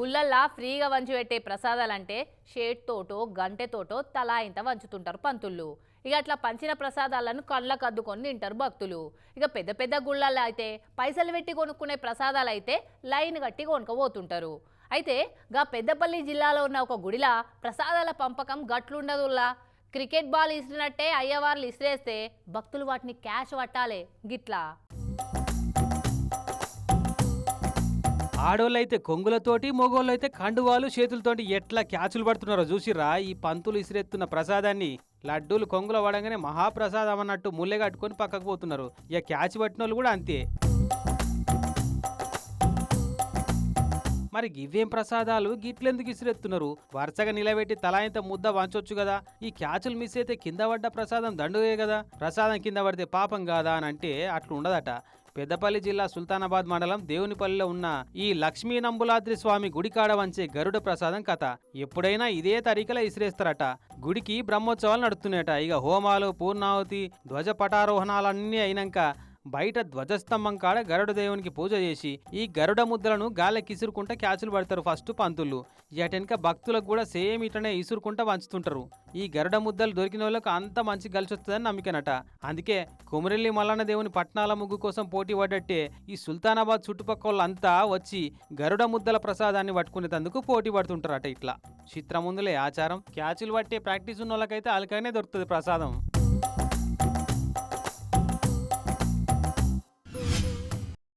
గుళ్ళల్లా ఫ్రీగా వంచి పెట్టే ప్రసాదాలంటే షేట్తోటో గంటెతోటో తలా ఇంత వంచుతుంటారు పంతుళ్ళు ఇక అట్లా పంచిన ప్రసాదాలను కళ్ళకు అద్దుకొని తింటారు భక్తులు. ఇక పెద్ద పెద్ద గుళ్ళల్లో అయితే పైసలు పెట్టి కొనుక్కునే ప్రసాదాలు అయితే లైన్ కట్టి కొనుక్కపోతుంటారు. అయితే గా పెద్దపల్లి జిల్లాలో ఉన్న ఒక గుడిలా ప్రసాదాల పంపకం గట్లుండదుల్లా. క్రికెట్ బాల్ ఇసిరినట్టే అయ్యవార్లు ఇసిరేస్తే భక్తులు వాటిని క్యాష్ పట్టాలే గిట్లా. ఆడోళ్ళైతే కొంగులతోటి మగోళ్ళైతే కండువాలు చేతులతోటి ఎట్లా క్యాచులు పడుతున్నారో చూసిర్రా? ఈ పంతులు ఇసిరెత్తున్న ప్రసాదాన్ని లడ్డూలు కొంగుల పడంగానే మహాప్రసాదం అన్నట్టు ముల్లె కట్టుకొని పక్కకు పోతున్నారు. ఇక క్యాచ్ పట్టిన వాళ్ళు కూడా అంతే. మరి ఇవేం ప్రసాదాలు? గిట్లెందుకు ఇసిరెత్తున్నారు? వరుసగా నిలబెట్టి తలాయింత ముద్ద వంచొచ్చు కదా? ఈ క్యాచులు మిస్ అయితే కింద పడ్డ ప్రసాదం దండుగే కదా? ప్రసాదం కింద పడితే పాపం కాదా అని అంటే అట్లా ఉండదట పెద్దపల్లి జిల్లా సుల్తానాబాద్ మండలం దేవునిపల్లిలో ఉన్న ఈ లక్ష్మీ నంబులాద్రి స్వామి గుడికాడ వంచే గరుడ ప్రసాదం కథ. ఎప్పుడైనా ఇదే తరీకలో ఇసిరేస్తారట గుడికి బ్రహ్మోత్సవాలు నడుస్తున్నాయట ఇక హోమాలు పూర్ణావతి ధ్వజ పటారోహణాలన్నీ అయినాక బయట ధ్వజస్తంభం కాడ గరుడ దేవునికి పూజ చేసి ఈ గరుడ ముద్దలను గాలికి ఇసురుకుంటా క్యాచులు పడతారు ఫస్ట్ పంతులు. ఎటెనక భక్తులకు కూడా సేమ్ ఇట్లనే ఇసురుకుంటా వంచుతుంటారు ఈ గరుడ ముద్దలు దొరికిన వాళ్ళకి అంత మంచి కలిసి వస్తుందని నమ్మికనట. అందుకే కుమరెల్లి మల్లన్న దేవుని పట్నాల ముగ్గు కోసం పోటీ పడ్డట్టే ఈ సుల్తానాబాద్ చుట్టుపక్కలంతా వాళ్ళంతా వచ్చి గరుడ ముద్దల ప్రసాదాన్ని పట్టుకునేందుకు పోటీ పడుతుంటారట ఇట్లా. చిత్రముందులే ఆచారం. క్యాచులు పట్టే ప్రాక్టీస్ ఉన్న వాళ్ళకైతే అలకనే దొరుకుతుంది ప్రసాదం.